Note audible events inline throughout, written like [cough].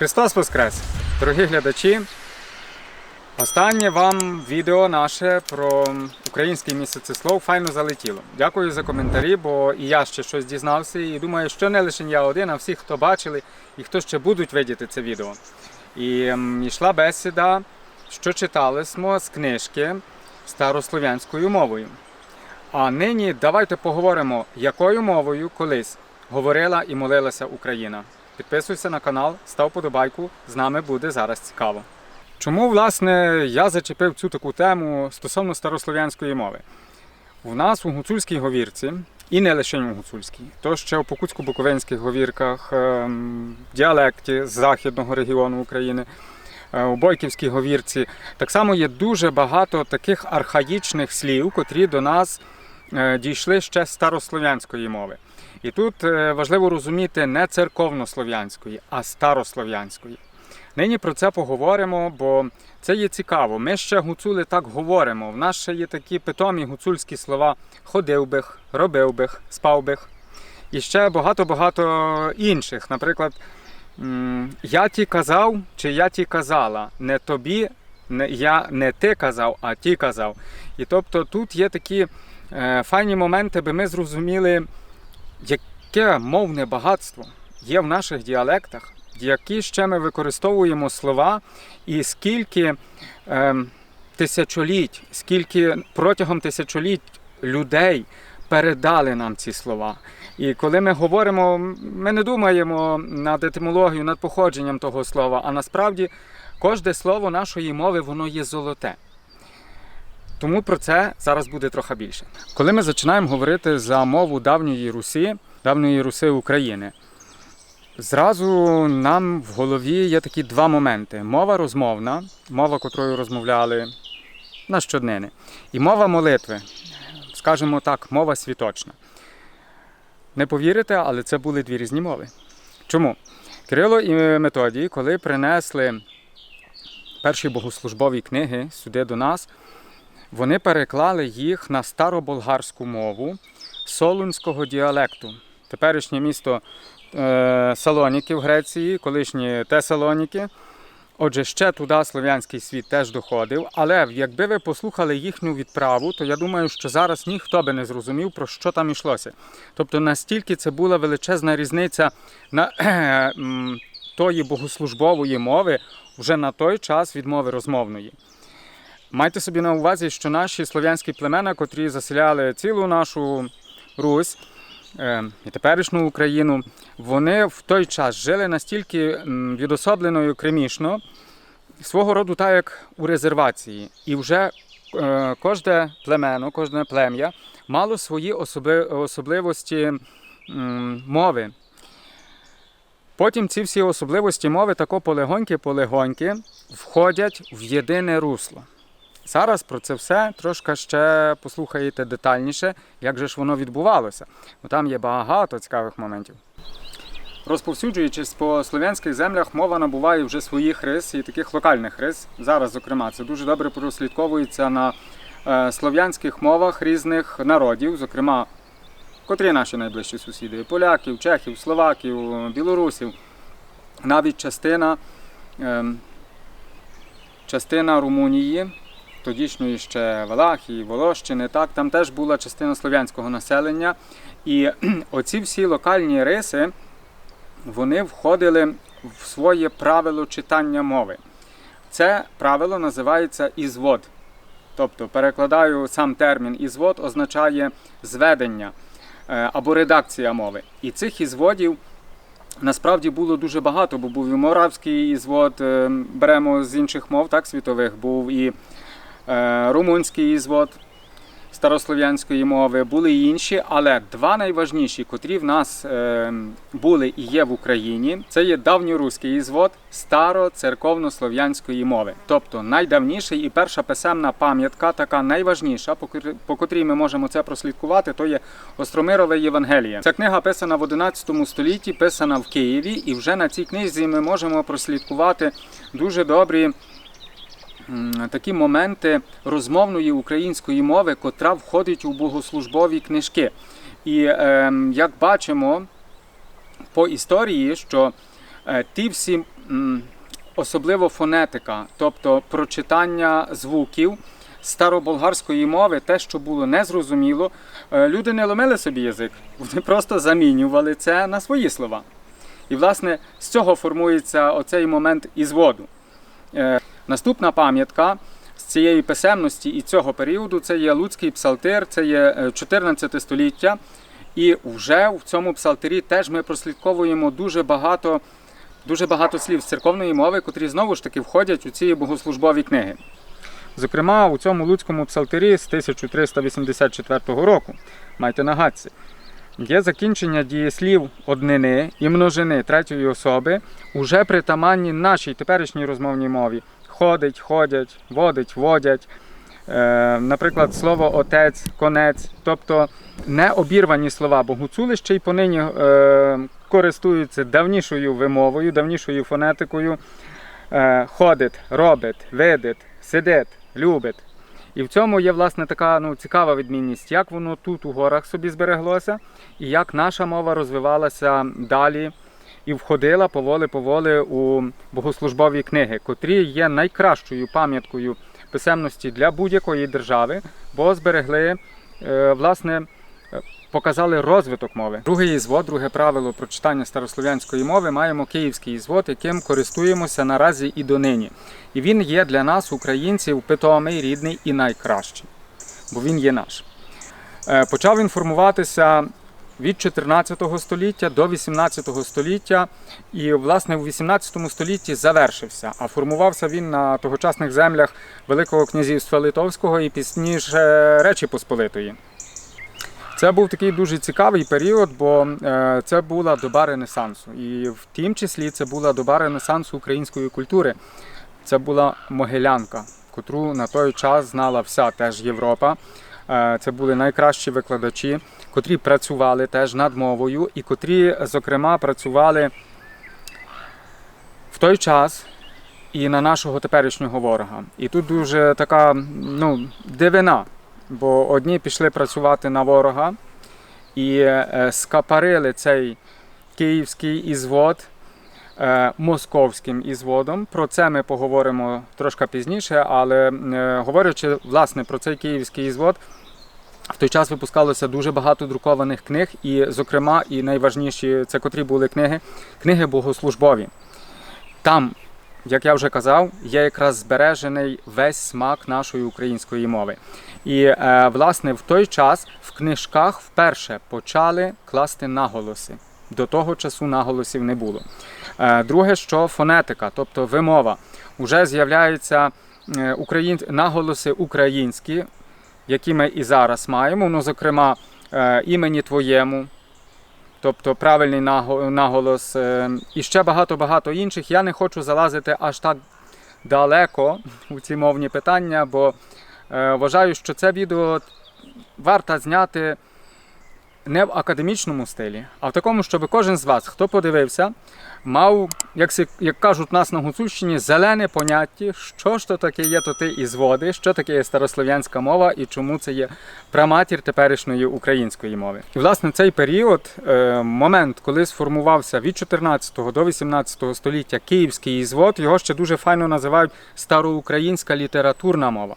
Христос Воскрес! Дорогі глядачі! Останнє вам відео наше про український місяцеслов файно залетіло. Дякую за коментарі, бо і я ще щось дізнався. І думаю, що не лише я один, а всі, хто бачили і хто ще будуть видіти це відео. І йшла бесіда, що читали з книжки старослов'янською мовою. А нині давайте поговоримо, якою мовою колись говорила і молилася Україна. Підписуйся на канал, став подобайку, з нами буде зараз цікаво. Чому, власне, я зачепив цю таку тему стосовно старослов'янської мови? У нас у гуцульській говірці, і не лише у гуцульській, то ще у покутсько-буковинських говірках, ем, діалекті з західного регіону України, е, у Бойківській говірці, так само є дуже багато таких архаїчних слів, котрі до нас е, дійшли ще з старослов'янської мови. І тут е, важливо розуміти не церковнослов'янської, а старослов'янської. Нині про це поговоримо, бо це є цікаво. Ми ще гуцули так говоримо. В нас ще є такі питомі гуцульські слова ходив бих, робив бих, спав бих. І ще багато-багато інших. Наприклад, я ті казав чи я ті казала. Не тобі, не, я не ти казав, а ті казав. І тобто тут є такі е, файні моменти, аби ми зрозуміли, яке мовне багатство є в наших діалектах, які ще ми використовуємо слова, і скільки е, тисячоліть, скільки протягом тисячоліть людей передали нам ці слова. І коли ми говоримо, ми не думаємо над етимологією, над походженням того слова, а насправді кожне слово нашої мови воно є золоте. Тому про це зараз буде трохи більше. Коли ми починаємо говорити за мову давньої Русі, давньої Руси України, зразу нам в голові є такі два моменти: мова розмовна, мова, котрою розмовляли на щоднини, і мова молитви, скажімо так, мова світочна. Не повірите, але це були дві різні мови. Чому? Кирило і Методій, коли принесли перші богослужбові книги сюди до нас, вони переклали їх на староболгарську мову солунського діалекту. Теперішнє місто е, Салоніки в Греції, колишні Тесалоніки. Отже, ще туди слов'янський світ теж доходив. Але якби ви послухали їхню відправу, то я думаю, що зараз ніхто би не зрозумів, про що там йшлося. Тобто настільки це була величезна різниця на [clears throat] тої богослужбової мови вже на той час від мови розмовної. Майте собі на увазі, що наші слов'янські племена, котрі заселяли цілу нашу Русь е, і теперішню Україну, вони в той час жили настільки м, відособлено і окремішно, свого роду так як у резервації. І вже е, кожне племено, кожне плем'я мало свої особливості мови. Потім ці всі особливості мови тако полегоньки-полегоньки входять в єдине русло. Зараз про це все трошки ще послухаєте детальніше, як же ж воно відбувалося. Бо там є багато цікавих моментів. Розповсюджуючись по слов'янських землях, мова набуває вже своїх рис і таких локальних рис. Зараз, зокрема, це дуже добре прослідковується на е, слов'янських мовах різних народів, зокрема, котрі наші найближчі сусіди поляків, чехів, словаків, білорусів. Навіть частина, е, частина Румунії, тодішньої ще Валахії, Волощини, так, там теж була частина слов'янського населення. І [clears throat] оці всі локальні риси вони входили в своє правило читання мови. Це правило називається ізвод. Тобто, перекладаю сам термін ізвод означає зведення е, або редакція мови. І цих ізводів насправді було дуже багато, бо був і моравський ізвод, е, беремо з інших мов, так, світових, був і румунський ізвод старослов'янської мови, були і інші, але два найважніші, котрі в нас е, були і є в Україні, це є давньоруський ізвод староцерковнослов'янської мови. Тобто найдавніший і перша писемна пам'ятка, така найважніша, по котрій ми можемо це прослідкувати, то є Остромирове Євангеліє. Ця книга писана в 11 столітті, писана в Києві, і вже на цій книзі ми можемо прослідкувати дуже добрі такі моменти розмовної української мови, котра входить у богослужбові книжки. І ем, як бачимо по історії, що Е, Ті всі, особливо фонетика, тобто прочитання звуків староболгарської мови, те, що було незрозуміло, е, люди не ломили собі язик, вони просто замінювали це на свої слова. І, власне, з цього формується оцей момент ізводу. Е, Наступна пам'ятка з цієї писемності і цього періоду це є Луцький псалтир, це є е, 14 століття. І вже в цьому псалтирі теж ми прослідковуємо дуже багато, дуже багато слів з церковної мови, котрі знову ж таки входять у ці богослужбові книги. Зокрема, у цьому Луцькому псалтирі з 1384 року, майте на гадці, є закінчення дієслів однини і множини третьої особи, уже притаманні нашій теперішній розмовній мові. Ходить, ходять, водить, водять. Е, наприклад, слово отець, конець, тобто не обірвані слова, бо гуцули ще й понині е, користуються давнішою вимовою, давнішою фонетикою. Е, ходить, робить, видить, сидить, любить. І в цьому є власне така ну, цікава відмінність, як воно тут у горах собі збереглося, і як наша мова розвивалася далі і входила поволі-поволі у богослужбові книги, котрі є найкращою пам'яткою писемності для будь-якої держави, бо зберегли, е, власне, е, показали розвиток мови. Другий ізвод, друге правило прочитання старослов'янської мови, маємо київський ізвод, яким користуємося наразі і донині. І він є для нас, українців, питомий, рідний і найкращий, бо він є наш. Е, Почав він формуватися від 14 століття до 18 століття, і власне у 18 столітті завершився. А формувався він на тогочасних землях Великого князівства Литовського і пізніше Речі Посполитої. Це був такий дуже цікавий період, бо е, це була доба Ренесансу. І в тім числі це була доба Ренесансу української культури. Це була Могилянка, котру на той час знала вся теж Європа. Е, Це були найкращі викладачі, котрі працювали теж над мовою, і котрі, зокрема, працювали в той час і на нашого теперішнього ворога. І тут дуже така ну, дивина, бо одні пішли працювати на ворога і е, скапарили цей київський ізвод е, московським ізводом. Про це ми поговоримо трошки пізніше, але говорячи власне про цей київський ізвод, в той час випускалося дуже багато друкованих книг, і, зокрема, і найважніші це котрі були книги, книги богослужбові. Там, як я вже казав, є якраз збережений весь смак нашої української мови. І е, власне в той час в книжках вперше почали класти наголоси. До того часу наголосів не було. Е, Друге, що фонетика, тобто вимова, вже з'являються е, україн... наголоси українські, які ми і зараз маємо. Ну, зокрема, е, імені твоєму, тобто правильний наголос, е, і ще багато-багато інших. Я не хочу залазити аж так далеко у ці мовні питання, бо е, вважаю, що це відео варто зняти не в академічному стилі, а в такому, щоб кожен з вас, хто подивився, мав, як, як кажуть нас на Гуцульщині, зелене поняття, що ж то таке є то ти із води, що таке є старослов'янська мова і чому це є праматір теперішньої української мови. І власне цей період, е, момент, коли сформувався від 14 до 18 століття київський ізвод, його ще дуже файно називають староукраїнська літературна мова.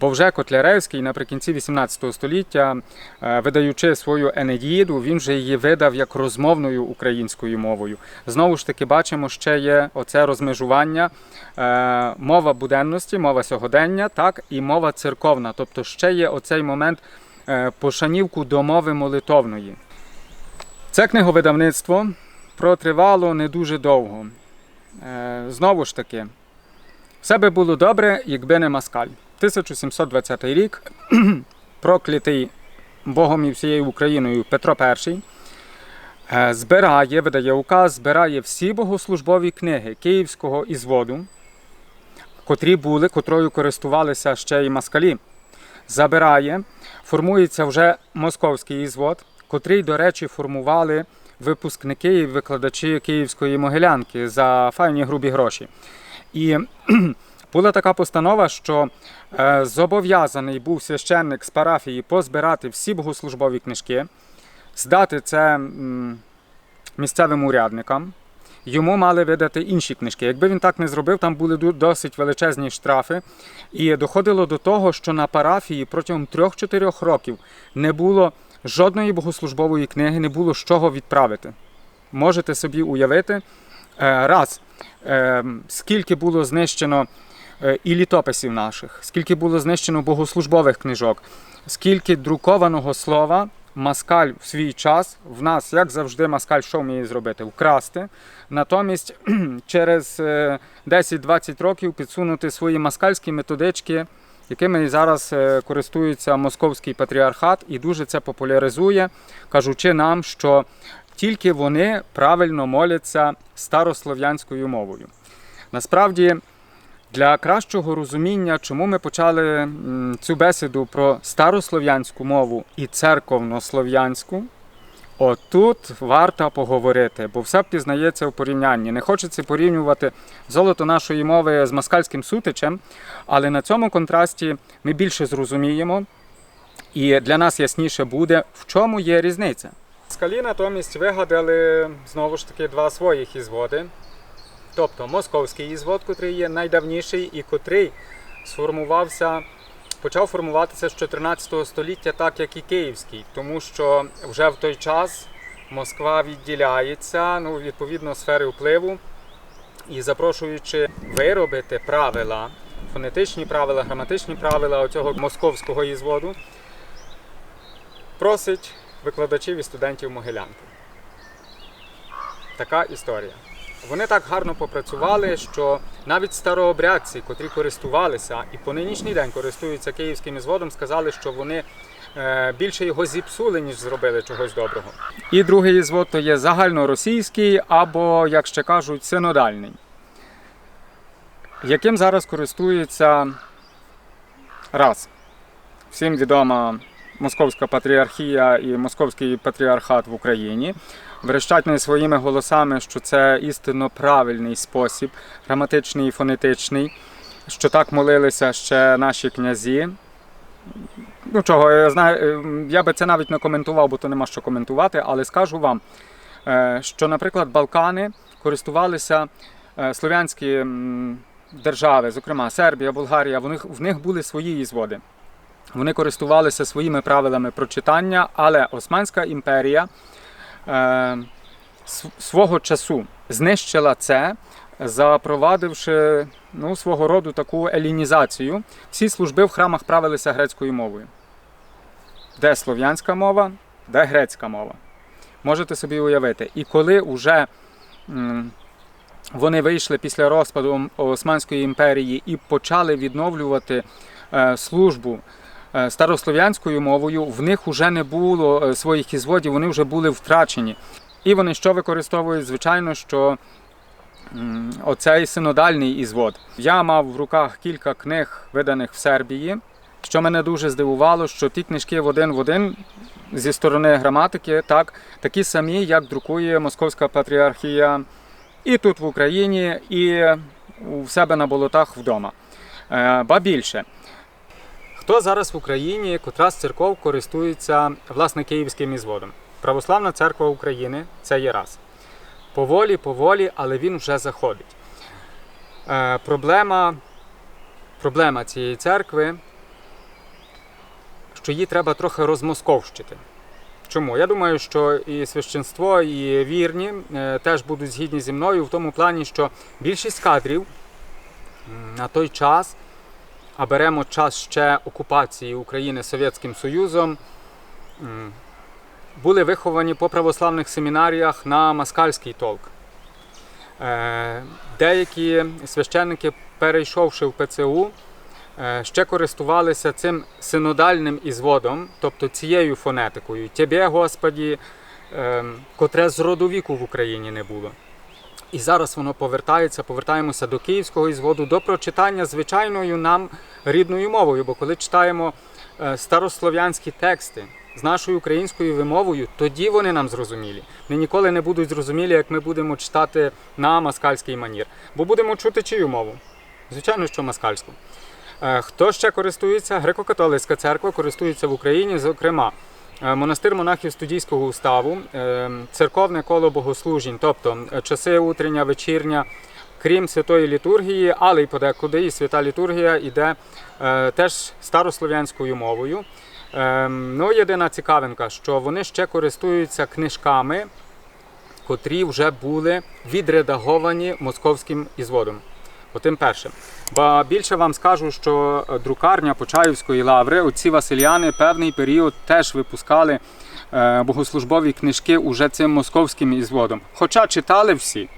Бо вже Котляревський наприкінці 18 століття, е, видаючи свою Енеїду, він вже її видав як розмовною українською мовою. Знову ж таки, бачимо, ще є оце розмежування е, мова буденності, мова сьогодення, так і мова церковна. Тобто ще є оцей момент е, пошанівку до мови молитовної. Це книговидавництво протривало не дуже довго. Знову ж таки, все би було добре, якби не Маскаль. 1720 рік [clears throat] проклятий Богом і всією Україною Петро І е, збирає, видає указ, збирає всі богослужбові книги Київського ізводу, котрі були, котрою користувалися ще й москалі. Забирає, формується вже московський ізвод, котрий, до речі, формували випускники і викладачі Київської могилянки за файні грубі гроші. І [clears throat] була така постанова, що е, зобов'язаний був священник з парафії позбирати всі богослужбові книжки, здати це м, місцевим урядникам. йому мали видати інші книжки. Якби він так не зробив, там були досить величезні штрафи. І доходило до того, що на парафії протягом 3-4 років не було жодної богослужбової книги, не було з чого відправити. Можете собі уявити, е, раз, е, скільки було знищено і літописів наших, скільки було знищено богослужбових книжок, скільки друкованого слова Маскаль в свій час в нас, як завжди, Маскаль що вміє зробити? Вкрасти. Натомість [clears throat] через е, 10-20 років підсунути свої маскальські методички, якими зараз е, користується московський патріархат, і дуже це популяризує, кажучи нам, що тільки вони правильно моляться старослов'янською мовою. Насправді, для кращого розуміння, чому ми почали цю бесіду про старослов'янську мову і церковнослов'янську, отут варто поговорити, бо все пізнається в порівнянні. Не хочеться порівнювати золото нашої мови з москальським сутичем, але на цьому контрасті ми більше зрозуміємо, і для нас ясніше буде, в чому є різниця. Скалі натомість вигадали знову ж таки два своїх ізводи. Тобто московський ізвод, котрий є найдавніший і котрий сформувався, почав формуватися з 14 століття, так як і київський, тому що вже в той час Москва відділяється, ну, відповідно, сфери впливу, і запрошуючи виробити правила, фонетичні правила, граматичні правила оцього московського ізводу, просить викладачів і студентів Могилянки. Така історія. Вони так гарно попрацювали, що навіть старообрядці, котрі користувалися і по нинішній день користуються київським ізводом, сказали, що вони е, більше його зіпсули, ніж зробили чогось доброго. І другий ізвод то є загальноросійський або, як ще кажуть, синодальний, яким зараз користується раз. Всім відома Московська патріархія і Московський патріархат в Україні верещать не своїми голосами, що це істинно правильний спосіб, граматичний і фонетичний, що так молилися ще наші князі. Ну чого, я знаю, е, я би це навіть не коментував, бо то нема що коментувати, але скажу вам, е, що, наприклад, Балкани користувалися е, слов'янські держави, зокрема Сербія, Болгарія, в них, в них були свої ізводи. Вони користувалися своїми правилами прочитання, але Османська імперія е, свого часу знищила це, запровадивши ну, свого роду таку елінізацію. Всі служби в храмах правилися грецькою мовою. Де слов'янська мова, де грецька мова. Можете собі уявити. І коли вже вони вийшли після розпаду Османської імперії і почали відновлювати е, службу старослов'янською мовою, в них вже не було е, своїх ізводів, вони вже були втрачені. І вони що використовують? Звичайно, що оцей синодальний ізвод. Я мав в руках кілька книг, виданих в Сербії. Що мене дуже здивувало, що ті книжки в один в один зі сторони граматики, так, такі самі, як друкує Московська патріархія і тут в Україні, і у себе на болотах вдома. Е, Ба більше. Хто зараз в Україні, котра з церков користується власне київським ізводом? Православна церква України це є раз. Поволі, поволі, але він вже заходить. Е, проблема, проблема цієї церкви, що її треба трохи розмосковщити. Чому? Я думаю, що і священство, і вірні е, теж будуть згідні зі мною в тому плані, що більшість кадрів на той час, а беремо час ще окупації України Совєтським Союзом, були виховані по православних семінаріях на москальський толк. Е, Деякі священники, перейшовши в ПЦУ, е, ще користувалися цим синодальним ізводом, тобто цією фонетикою. Тебе, Господі, е, котре з роду віку в Україні не було. І зараз воно повертається, повертаємося до київського ізводу, до прочитання звичайною нам рідною мовою. Бо коли читаємо е, старослов'янські тексти з нашою українською вимовою, тоді вони нам зрозумілі. Вони ніколи не будуть зрозумілі, як ми будемо читати на москальський манір. Бо будемо чути чию мову? Звичайно, що москальську. Е, Хто ще користується? Греко-католицька церква користується в Україні, зокрема, Монастир монахів студійського уставу, е, церковне коло богослужінь, тобто е, часи утрення, вечірня, крім святої літургії, але й подекуди і свята літургія йде е, теж старослов'янською мовою. Е, Ну, єдина цікавинка, що вони ще користуються книжками, котрі вже були відредаговані московським ізводом. Отим першим. Ба більше вам скажу, що е, друкарня Почаївської лаври, оці Васильяни, певний період теж випускали е, богослужбові книжки уже цим московським ізводом. Хоча читали всі.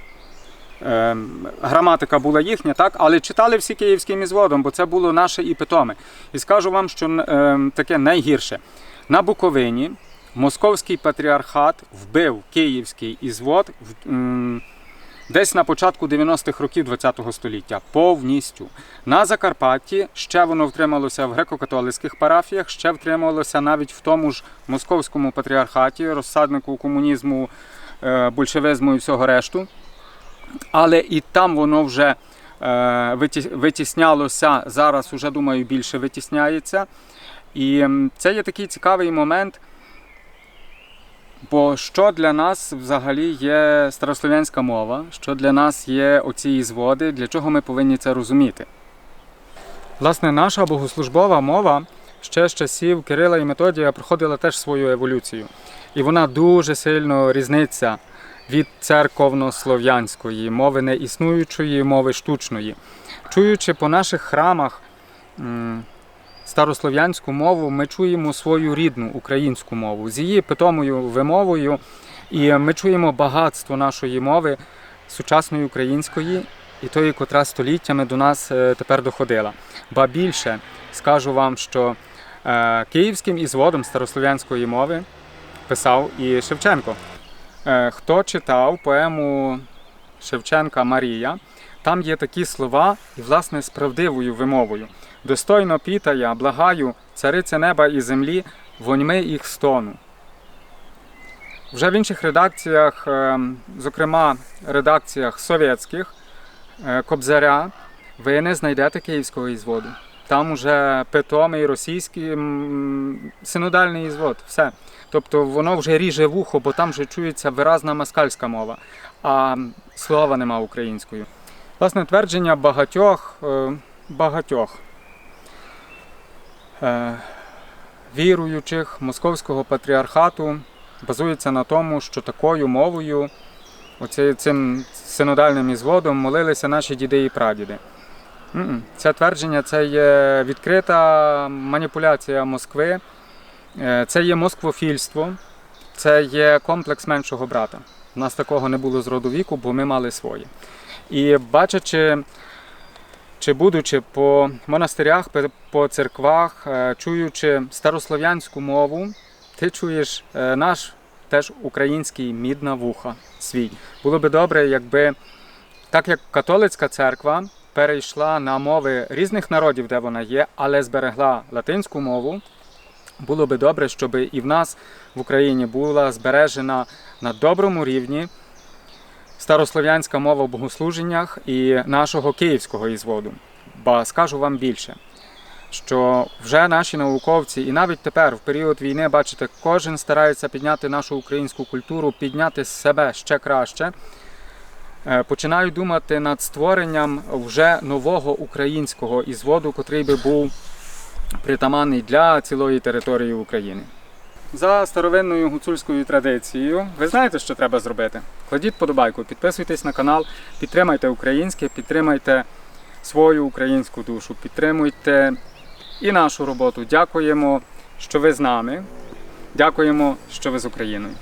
Е, граматика була їхня, так, але читали всі київським ізводом, бо це було наше і питоме. І скажу вам, що таке найгірше. На Буковині московський патріархат вбив київський ізвод в, десь на початку 90-х років ХХ століття. Повністю. На Закарпатті ще воно втрималося в греко-католицьких парафіях, ще втрималося навіть в тому ж московському патріархаті, розсаднику комунізму, е, большевизму і всього решту. Але і там воно вже е, витіснялося, зараз уже, думаю, більше витісняється. І це є такий цікавий момент. Бо що для нас взагалі є старослов'янська мова, що для нас є оці зводи, для чого ми повинні це розуміти? Власне, наша богослужбова мова ще з часів Кирила і Методія проходила теж свою еволюцію. І вона дуже сильно різниця від церковнослов'янської мови неіснуючої, мови штучної. Чуючи по наших храмах старослов'янську мову, ми чуємо свою рідну українську мову з її питомою вимовою, і ми чуємо багатство нашої мови сучасної української і тої, котра століттями до нас е, тепер доходила. Ба більше скажу вам, що е, київським ізводом старослов'янської мови писав і Шевченко. Е, Хто читав поему Шевченка Марія, там є такі слова, і власне з правдивою вимовою. Достойно пітая, благаю, царице неба і землі, воньми їх стону. Вже в інших редакціях, е, зокрема редакціях совєтських е, Кобзаря, ви не знайдете київського ізводу. Там уже питомий російський синодальний ізвод. Все. Тобто воно вже ріже вухо, бо там вже чується виразна москальська мова, а слова нема українською. Власне, твердження багатьох, е, багатьох віруючих московського патріархату базується на тому, що такою мовою, цим синодальним ізводом, молилися наші діди і прадіди. Це твердження це є відкрита маніпуляція Москви, е, це є москвофільство, це є комплекс меншого брата. У нас такого не було з роду віку, бо ми мали своє. І бачачи, чи будучи по монастирях, по церквах, е, чуючи старослов'янську мову, ти чуєш е, наш теж український мід на вуха свій. Було би добре, якби так як католицька церква перейшла на мови різних народів, де вона є, але зберегла латинську мову. Було би добре, щоб і в нас в Україні була збережена на доброму рівні старослов'янська мова в богослуженнях і нашого київського ізводу. Ба скажу вам більше, що вже наші науковці, і навіть тепер, в період війни, бачите, кожен старається підняти нашу українську культуру, підняти себе ще краще. Е, Починають думати над створенням вже нового українського ізводу, котрий би був притаманний для цілої території України. За старовинною гуцульською традицією, ви знаєте, що треба зробити? Кладіть подобайку, підписуйтесь на канал, підтримайте українське, підтримайте свою українську душу, підтримуйте і нашу роботу. Дякуємо, що ви з нами. Дякуємо, що ви з Україною.